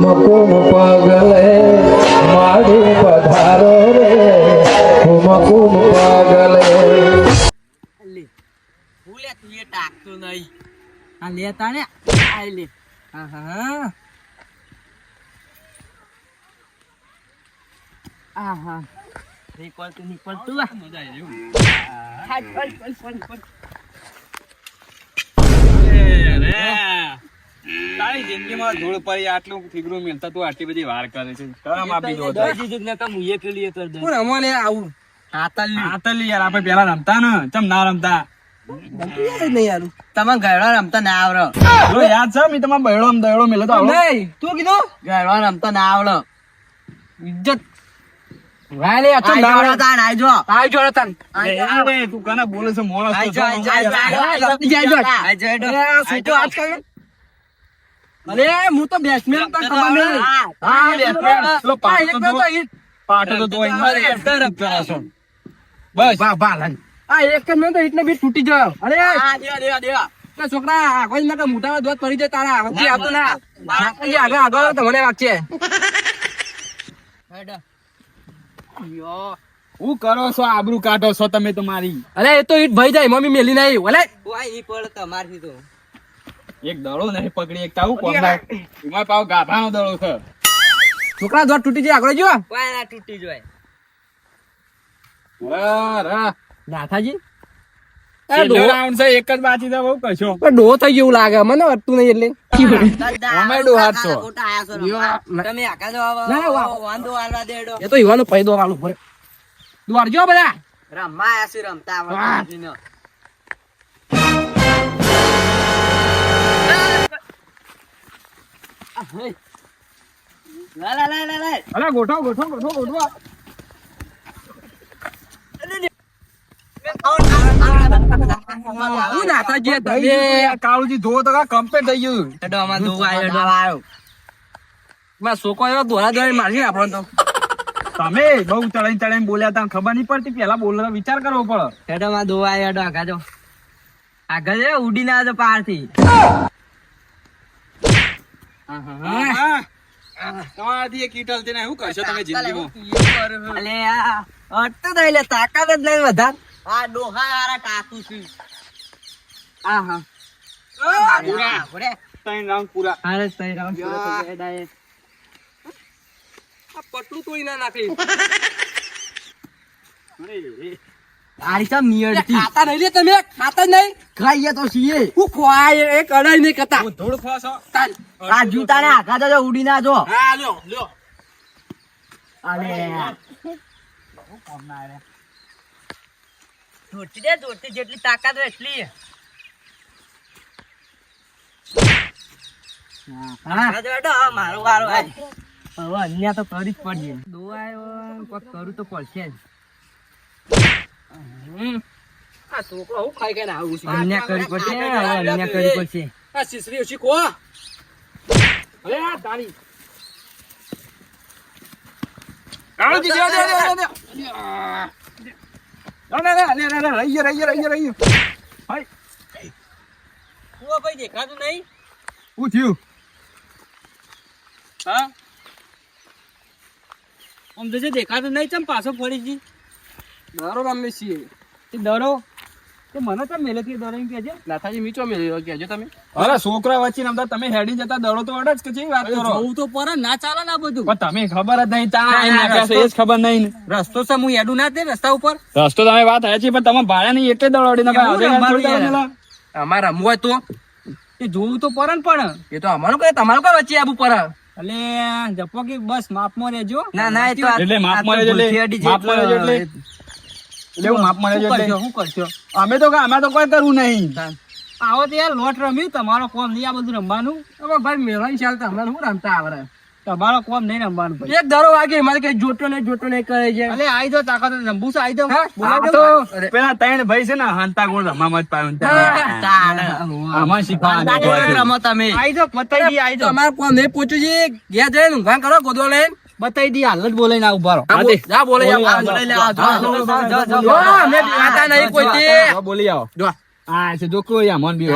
કુમકુમ પગલે માડી પધારો રે. કુમકુમ પગલે. લે ભૂલે તું એ ટાકતો નહીં. આ લેતા ને આ લે. હા હા આ હા. નીકળ તું નીકળ તું આ મજા આવી હા ફળ ફળ ફળ ફળ તારી જિંદગીમાં ધૂળ પડી આટલું ફીગરું મિલતા તું આટલી બધી વાર કરે છે. શરમ આપી દો તો. હું રમો ને આવું હાતલ્યું આ તો લી યાર આપણે પેલા રમતા ને. ચમ ના રમતા? તમે ગયડો રમતા ના આવડો. જો યાદ છે મેં તમારા બૈડો દયડો મેલો તો નહીં તું કીધું? ગયડો રમતા ના આવડો. ઇજ્જત. વાલે અચો ના તાન આજો આજો તાન એ તું કને બોલે છે મોણસ તો છો. અરે હું તો બેટ્સમેન પણ તમારે હા, બેટ્સમેન લો પાટો તો. પાટો તો દોઈ મારે પેલા છો. બસ. વાહ વાહ લાલ. આ એક જ મેં તો એટલે બી છૂટી ગયો. અરે. તો છોકરા આગળ ના મોટા દોત પડી જાય તારા. આગળ આવતો ના. નાખી આગળ આગળ તો મને વાગશે હું કરો છો આબરૂ કાઢો છો તમે તમારી અરે એ તો ઈટ ભાઈ જાય મમ્મી મેલી નહીં ઓલે એક દડો નહીં પકડી એક તાવું કોમ લાગ. એમાં પાવ ગાભાનો દડો છે. છોકરા દોડ તૂટી જાય આગળ જો રા, રા. નાથાજી? છેલ્લો round નાથાજી એક જ બાકી બહુ કશો. ડો થઈ ગયું લાગે મને અડતું નહીં એટલે. ના. એ તો ઈવાનો પૈદો વાળું બધા. અરે ગોઠો ગોઠો ગોઠો ગોઠો હું કાળુજી ધો તો કમ્પ્લીટ થઈ ગયું માં છોકરો એવો દોરા દોરી મારી આપણને તો. તમે બહુ ચડાઈ ચડાઈ બોલ્યા તા ખબર નહીં પડતી પેલા બોલવાનો વિચાર કરવો પડે. હેડોમાં દોવા હેડો આગળ જો. આગળ જે ઉડી ના જો પારથી. તમારાથી એક કીટલ છે શું કરશો તમે જિંદગીમાં અલે આ અટતો નહીં લે તાકાત જ નહીં વધાર આ ડોહા હારા ટાકુ છું આ હા પૂરા. ત્રણ અરે પૂરો થઈ આ પટલું તોડી ના નાખી ખાતા નહીં લે તમે ખાતા જ નહીં. ખાઈએ તો છીએ હું ખવાય એ કડાઈ નહીં કરતા. હું ધૂળ ખોસો આ જૂતા આખા તો ઉડી ના જો. હા લ્યો લ્યો. અલે જોતી દે જોતી જેટલી તાકાત હોય એટલી. હા મારો વારો હવે અન્ય તો કરી જ પડશે દો આવ્યો કરું તો પડશે જ. આ છોકરો હું ખાઈ ખાઈને આવું છું. અન્ય કરી પડશે હવે અન્ય કરી પડશે. આ શીશરી શીખો અરે આ તારી. કાળુજી દે દે દે દે ના ના ના ના ના રહી રહી રહી રહી ગયો. હાય. ભાઈ દેખાતું નહીં? શું થયું? હા? આમ તો દેખાતું નહીં ચમ પાછો ફરી જી મારો રમે છીએ તે દરો તે મને તો મેલે થી દરો એમ કહેજે નાથાજી મીચો મેળ્યો કહેજો તમે? અરે છોકરા વચ્ચે રમતા તમે હેડી જતા દડો તો અડે કે વાત કરો? જોવું તો પર ના ચાલે ના બધું. પણ તમે ખબર જ નહીં તા ના, આઈ નાખ્યા છે, રસ્તો- એ જ ખબર નહીં રસ્તો છે હું એડું ના તે રસ્તા ઉપર. રસ્તો તમે વાત છે પણ તમે ભાડે નહીં એટલે દડો અડી નાખો. એવું હવે રમવાનું થોડી યાર. દડો અમારે રમવું હોય તો. એ જોવું તો પડે પણ. એ તો અમારું કઈ તમારું કઈ વચ્ચે આવું પડે એટલે જપો કે બસ માપમાં રહેજો. ના ના એ તો એટલે એટલે- એટલે. એવું માપ મળે છે શું કરશો? અમે તો અમે તો કોઈ કરવું નહીં. આવો તો યાર લોટ રમ્યું તમારો કોમ નહીં આ બધું રમવાનું? હવે ભાઈ મેળવાની ચાલ તમને શું રમતા આવડે? તમારો કોમ નહીં રમવાનું એક ધારો વાગે મારે કઈ જોતો ને જોતો ને કરે છે. અલે આઈ દો તાકાત રંબુ આઈ જાઓ હા? બોલાવી આ દો. તો પેલા ત્રણ ભાઈ છે ને હંતા ગુણ રમામાં જ પાયું. આમાં શીખવાનું રમો તમે. આઈ દી આઈ દો. તમારે કોમ નહીં પૂછ્યું છે ઘેર જઈને ઊંઘાણ કરો ગોદો લઈને. બતાવી દી હાલ જ બોલાઈને ના ઊભા રહો. બોલ. જા બોલે. જા, બોલી બોલે લે, આ, જો, હા, જો, જો, જો, જો, જો, જો, જો. જો. અમે બીવાતા નહીં કોઈથી. બોલી આવો. જો, આ છે જો કોઈ આમોન બી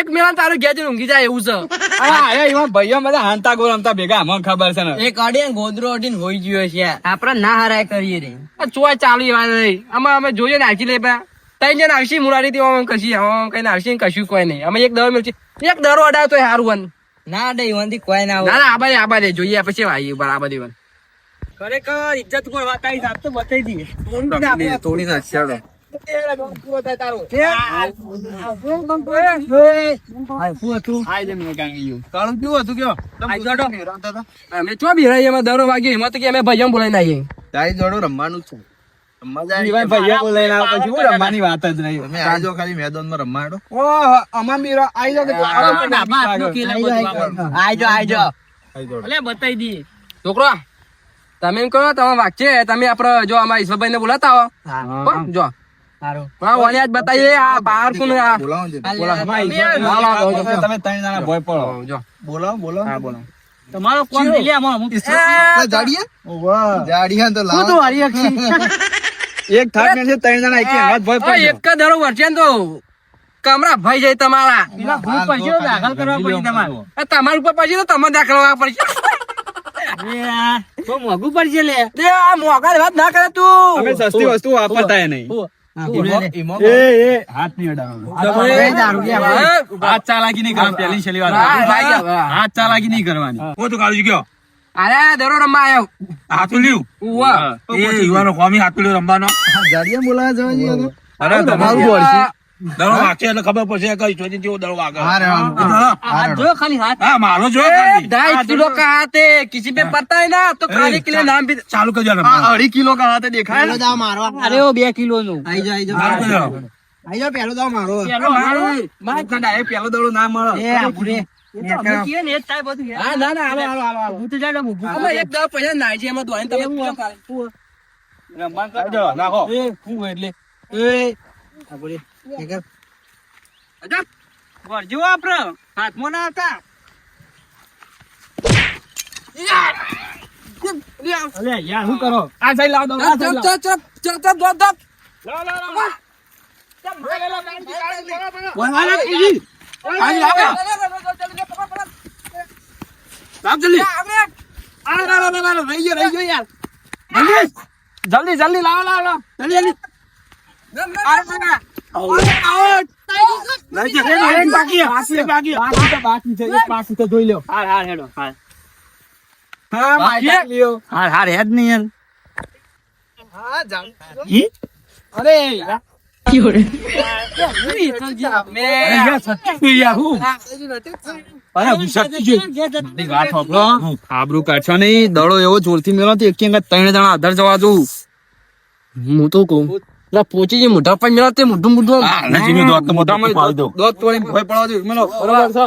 એક મેળા તારું ઊંઘી જાય એવું છે. આ એ ભાઈઓ બધા હાંતા ગોળ ભેગા મને ખબર છે ને. એક અડીને ગોદરો અડીને હોઈ ગયો છે. આપડે ના હરાય કરીએ રે. ચોય ચાલુ એ વાત નહીં. આમાં અમે જોઈએ ને હાચી લે પા. તઈ જણ આવશી મુરારી થી આમ કશી આમ કઈ આવશી કશું કોઈ નહીં. અમે એક દરો મિલશે એક દરો અડાવ તો સારું ના ડે ઈવનથી કોઈ ના ના ના આ આબાદે જોઈએ પછી આવીએ બરાબર વન ખરેખર ઇજ્જત કોઈ વાત આવી સાહેબ તો બતાવી દઈએ. થોડી ના ચાલો કાળું કેવું હતું કયો? અમે ચો બિહારી એમાં દરો વાગ્યો એમાં તો કે અમે ભાઈઓ બોલાઈને નાખીએ. તારી જોડો રમવાનું છે. રમવા ભાઈઓ બોલાઈને આવે પછી હું રમવાની વાત જ નહીં. તમે આજો ખાલી મેદાનમાં રમવા હેડો ઓહ અમાર આઈ જાવ કે આજો આજો આઈ જોડે. અલે બતાવી દઈએ. છોકરો તમે એમ કહો તમે વાગશે તમે આપડે જો અમારા ઈશ્વરભાઈ ને બોલાતા હો હો, જો. બોલાવો જો. બોલાવો બોલો. તમારો કોણ જાડીયા? જાડીયા તો લાવો. એક થાક ને છે ત્રણ જણા એક હાથ ભાઈ આ એક જ દરો વર્ષે તો કમરા ભાઈ જાય તમારા. પેલા ગ્રુપ પૈસે દાખલ કરવા પડી તમારે. આ તમારા ઉપર પછી તો તમે દાખલ કરવા પડશે. મોંઘું પડશે લે. તે આ મોંઘા વાત ના કરે તું. અમે સસ્તી વસ્તુ વાપરતા નહીં. હાથ નહીં હાથ ચાલાકી નહીં કરવાની પહેલી છેલ્લી વાર. હા, ભાઈ જાવ, હા. હાથ ચાલાકી નહીં કરવાની. હું. તો કાળજી ગયો અરે દરો રમવા આવ્યો હાથું લ્યું? ઉવા. એ યુવાનો કોમી હાથું લ્યું રમવાનો. ગાડીએ બોલાવા જવા જઈએ અરે તમારું બોલ દરો વાંચે એટલે ખબર પડશે કઈ જોજી જેવો દરો વાગે હાથ જો ખાલી હાથ? હા મારો જો ઢાઈ કિલો કા હાથે? કિસી પે પતા હે ના તો ખાલી કિલો નામ ભી ચાલુ કરજો રમવા. અઢી કિલો કા હાથે દેખાય. જા મારો. અરે ઓ બે કિલો નું આઈ જા આઈ જા આઈ જા પેલો દાવ મારો. પેલો મારો. માર કડા એ પેલો દડો ના મળે. એ આપણે. હાથમાં ના હતા. અલે યાર શું કરો? આ સાઈડ લાવ દો ચપ, ચપ, ચપ, ચપ, ચપ, ચપ, દોડ. આઈ લાવે. લાવ આ, ના, રહી ગયો, રહી ગયો યાર. જલ્દી. જલ્દી જલ્દી લાવો લાવો લાવો. જલ્દી જલ્દી લઈ જાઓ. એક બાકી છે, એક બાકી છે. બાકી તો બાકી છે એક બાકી જલ્દી જોઈ લો હાર હાર હેડો હાર હા, મારી લ્યો. હાર હાર હેડ નહીં યાર. હા, જાડી. અરે આબરૂ કાઢશો નહીં દડો એવો જોરથી મેળો તો એક ત્રણ જણા આધાર જવા દઉં. હું તો કહું પેલા પોચી જે મોઢા પર મેળા તે મોઢું મોઢું મોટામાં દોત તોડીને ભોય પડવા દઉં. મેલો, બરોબર છે?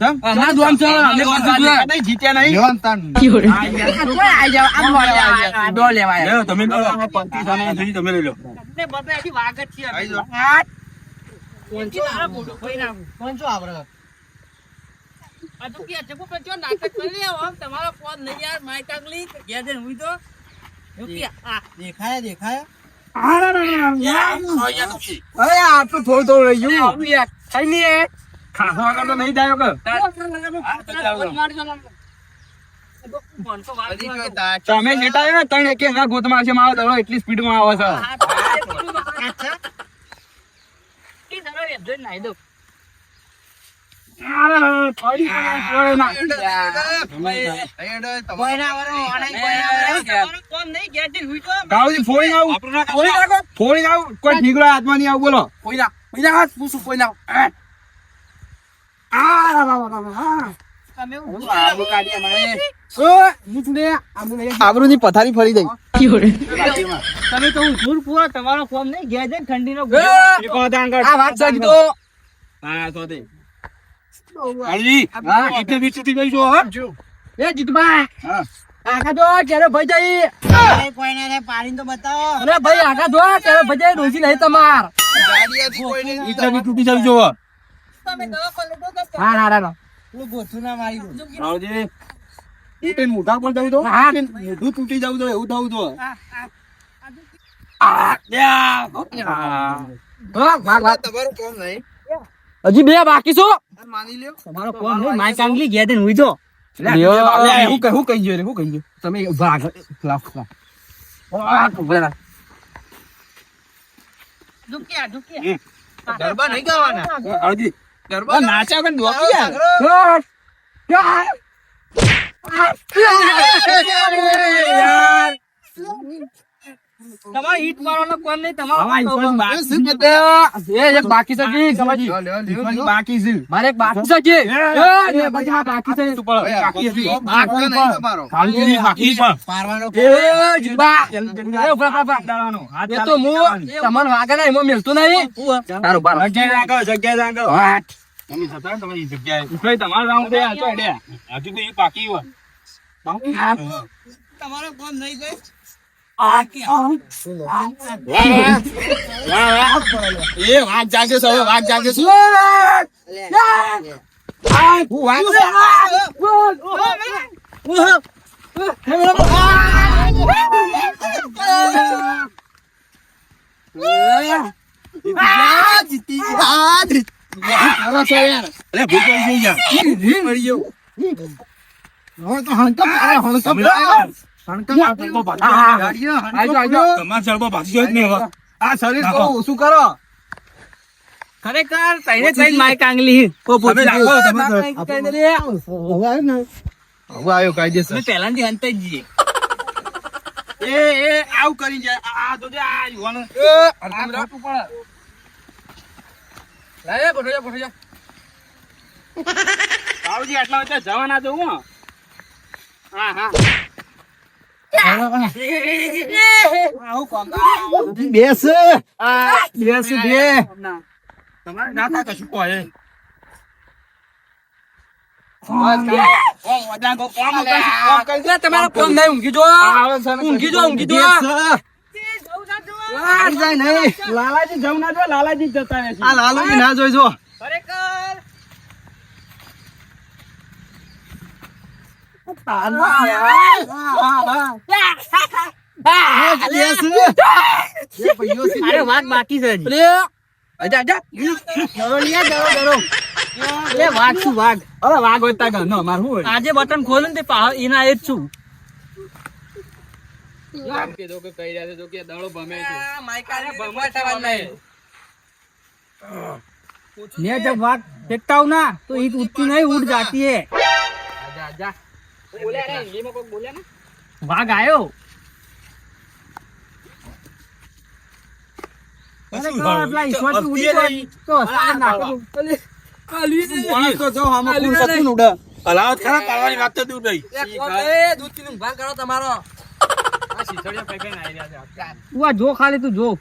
આઈ હા, તમે લો. ના અમારા. છો, દોમ છે, જોઈએ. નહીં, જીત્યા નહીં. લેવાનું તાન. આ કોઈ આઈ આમ દોડ લેવા આયા, દોડ લેવા આયા. લ્યો, તમે લો. પંક્તિ સામે થઈ, તમે લઈ લો. આઈ જાઓ. અરે આ તો થોડું થોડું રહી ગયું ખાઈ નહીં એ. આગળ તો નહીં જાય તાચ. તમે જેટાયો ને ત્રણ એક એના ગોતમાં છે મારો દડો એટલી સ્પીડમાં આવે છે ફોડી આવું કોઈ ઠીકરો હાથમાં નહીં આવું બોલો કોઈ ના, કોઈ ના પૂછું, કોઈ ના. આ. આબુ કાઢી અમારે. ઓય, મૂછ ને, આબુ લઈ જા. આબરૂની પથારી ફરી ગઈ તમે તો ઉધૂર પૂરો તમારો ફોર્મ નહીં ગયા જઈને ઠંડી નો આ વાત સાચી તો. એ. આગા જો, ક્યારે ભાઈ જાય. અરે ભાઈ આગા જો, ક્યારે ભાઈ જાય, ડોશી નહીં તમાર. ગાડીયાથી કોઈને હા, હા, હા, હા. મોઢા પર જવું તો? હા. મોઢું તૂટી જવું તો એવું થવું તો? હા, ભાગ, ભાગ. તમારું કોમ નહીં? હજી બે બાકી છો. માની લ્યો. તમારો નહીં? કાંગલી. હું કહું કહી ગયો હું કહી ગયો? તમે ભાગ. ગરબા નહીં ગાવાના? હજી ગરબા નાચ્યા કે નોકી યાર યાર, યાર. તમારે ઈટ મારવાનો ફોન નહીં? તમારો બાકી એ એક બાકી છે જી, ગમાજી. ઈશ્વર બાકી છે. મારે બાકી છે જી. એ, એ બધા બાકી છે. બાકી છે ભાગતો નહીં તમારો ખાલી બાકી છે. એ, જીતુભા. એ, ઊભા, ઊભા, ઊભા. એ તો હું તમને વાગે ને એમાં મેલતું નહીં. તારું બાર. જગ્યાએ જગ્યાએ તમારી જગ્યાએ. તમારે રાઉન્ડ દે આ તો એડે હજુ તો એ બાકી હોય. તમારો કોમ નહીં ગઈ એ વાત જાગે છે હવે વાત જાગે છે. ભૂખ મરી ગયો હવે તો હણકમ અરે હણકમ આ શરીર તો ઓછું કરો. ખરેખર તઈને તઈને માય કાંગલી તમે રાખો તમે કઈ નથી. હવે આવ્યો કાયદેસર. અમે પહેલાથી હંતે જઈએ એ એ આવું કરી જાય. આ આ તો જે આ યુવાનો. લાય, ગોઠવી જા, આટલા વચ્ચે જવું હા હા. બેસ. બેસ બે. તમારે ના થાય કશું કહે? લે, તમારો ફોન નહીં, ઊંઘી જો. ઊંઘી જો, ઊંઘી જો. લાલાજી જવું ના જો લાલાજી જતા લાલુજી ના જોઈજો અરે વાત બાકી છે હજી. લે, આજા, આજા. એ વાઘ છું વાઘ અરે વાઘ હોય તા ઘરનો અમાર શું હોય આજે બટન ખોલું ને તે પા- એના એ જ છું આ, માઈકાને ભમવા થવાનું નહીં. मैं जब वाघ फेंकता हूँ ना तो ईट उठती नहीं उड़ जाती है આજા, આજા. બોલે અરે હિન્દીમાં કોઈ બોલે ને? વાઘ આવ્યો જો ખાલી તું જો.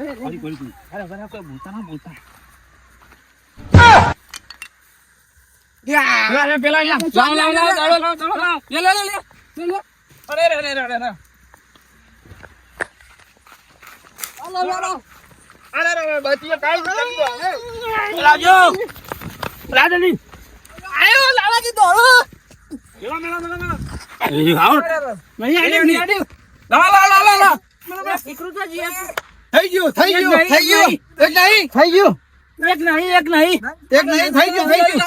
સતું ને ઉડે હલાવત ખરા પાડવાની વાત તો દૂર રહી એ કોણ છે? દૂધ પીને ઊભા કરો તમારો તું આ જો ખાલી પેલા લાવ લાવ લાવ લાવ લાવ લાવ લે, લે, લે, લે. અરે રે રે. અરે કાઈ આયો, થઈ ગયું થઈ ગયું થઈ ગયું. એક નહીં. થઈ ગયું. એક નહીં એક નહીં. એક નહીં થઈ ગયું થઈ ગયું.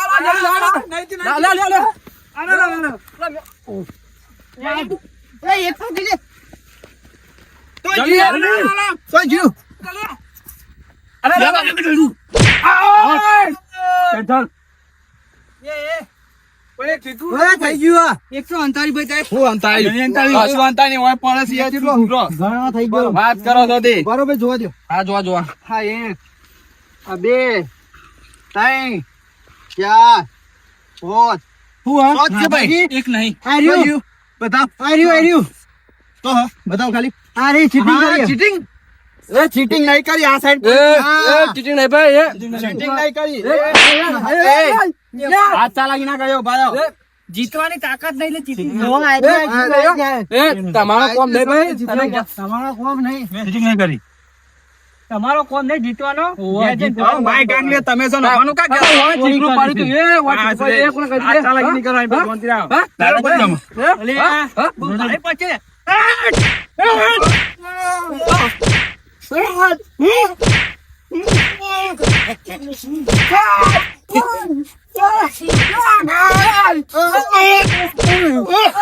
લા, લા, લા. લા, લા, એ એક તો તો અરે બે ત્રણ ચાર પાંચ. પાંચ છે ભાઈ. એક નહીં. આ રહ્યું. બતાવ આ રહ્યું આ રહ્યું. તો હા બતાવ ખાલી. આ રહી ચીટિંગ કરી. ચીટિંગ એ ચીટિંગ નહીં કરી આ સાઈડ ચીટિંગ નહીં ભાઈ ચીટિંગ નહીં. કરી. એ, હાથ ચાલાકી ના કર્યો ભાઈ જીતવાની તાકાત નહીં એટલે તમારો કોમ નહીં ભાઈ. તમારો કોમ નહીં. મેચિંગ નહીં કરી. તમારો કોમ નહીં જીતવાનો. માય ગાન લે તમે છો નાખવાનું કા કરો હોય જીગરું પાડી તું એ વાત એક કોણ કરી દે ચાલા ની કરાય ભાઈ મંત્રી આવ હા. તારો પણ અલે ભાઈ પછે Ah! Oh,